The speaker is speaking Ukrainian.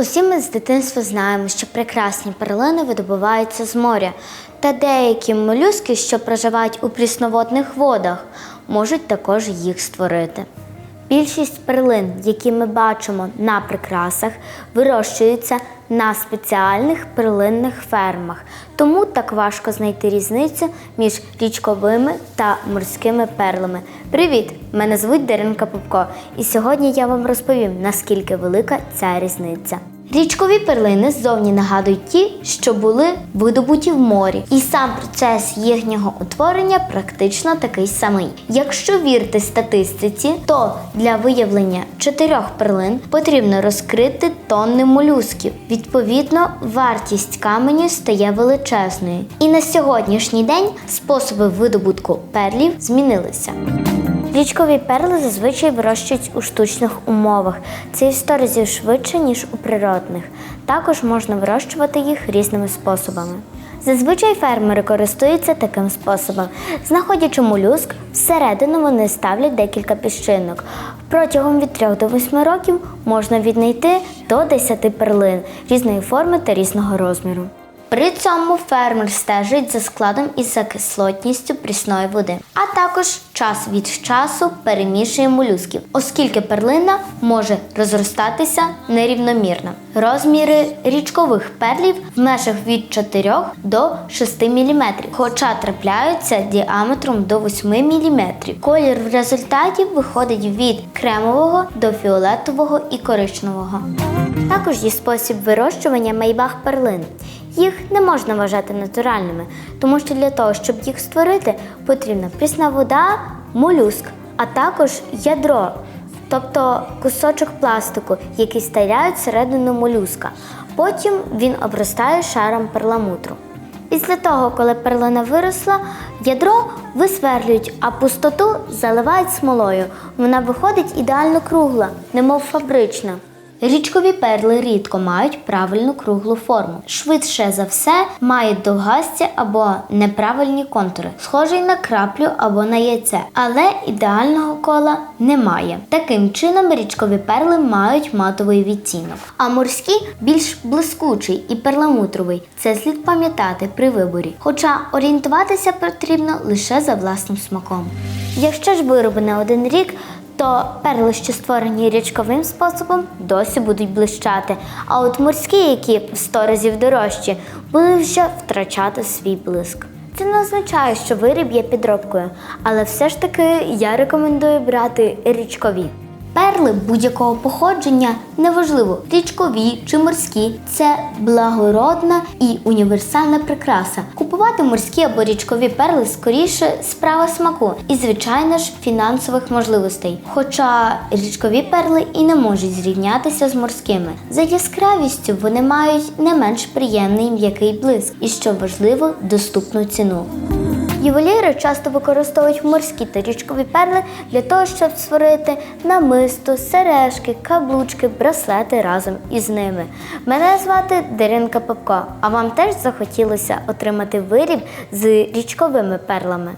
Усі ми з дитинства знаємо, що прекрасні перлини видобуваються з моря, та деякі молюски, що проживають у прісноводних водах, можуть також їх створити. Більшість перлин, які ми бачимо на прикрасах, вирощуються на спеціальних перлинних фермах, тому так важко знайти різницю між річковими та морськими перлами. Привіт! Мене звуть Даринка Попко, і сьогодні я вам розповім, наскільки велика ця різниця. Річкові перлини ззовні нагадують ті, що були видобуті в морі, і сам процес їхнього утворення практично такий самий. Якщо вірити статистиці, то для виявлення чотирьох перлин потрібно розкрити тонни молюсків. Відповідно, вартість каменю стає величезною. І на сьогоднішній день способи видобутку перлів змінилися. Річкові перли зазвичай вирощують у штучних умовах. Це і в 100 разів швидше, ніж у природних. Також можна вирощувати їх різними способами. Зазвичай фермери користуються таким способом. Знаходячи молюск, всередину вони ставлять декілька піщинок. Протягом від 3 до 8 років можна віднайти до 10 перлин різної форми та різного розміру. При цьому фермер стежить за складом і за кислотністю прісної води, а також час від часу перемішує молюсків, оскільки перлина може розростатися нерівномірно. Розміри річкових перлів в межах від 4 до 6 мм, хоча трапляються діаметром до 8 мм. Колір в результаті виходить від кремового до фіолетового і коричневого. Також є спосіб вирощування майбах перлин. Їх не можна вважати натуральними, тому що для того, щоб їх створити, потрібна прісна вода, молюск, а також ядро, тобто кусочок пластику, який сталяють всередину молюска. Потім він обростає шаром перламутру. Після того, коли перлина виросла, ядро висверлюють, а пустоту заливають смолою. Вона виходить ідеально кругла, немов фабрична. Річкові перли рідко мають правильну круглу форму. Швидше за все мають довгасті або неправильні контури, схожий на краплю або на яйце, але ідеального кола немає. Таким чином річкові перли мають матовий відтінок, а морські більш блискучий і перламутровий. Це слід пам'ятати при виборі. Хоча орієнтуватися потрібно лише за власним смаком. Якщо ж вироби на один рік, то перли, що створені річковим способом, досі будуть блищати. А от морські, які в 100 разів дорожчі, будуть вже втрачати свій блиск. Це не означає, що виріб є підробкою, але все ж таки я рекомендую брати річкові. Перли будь-якого походження, неважливо, річкові чи морські, це благородна і універсальна прикраса. Купувати морські або річкові перли скоріше справа смаку і, звичайно ж, фінансових можливостей. Хоча річкові перли і не можуть зрівнятися з морськими. За яскравістю вони мають не менш приємний м'який блиск і, що важливо, доступну ціну. Ювеліри часто використовують морські та річкові перли для того, щоб створити намисто, сережки, каблучки, браслети разом із ними. Мене звати Даринка Попко, а вам теж захотілося отримати виріб з річковими перлами.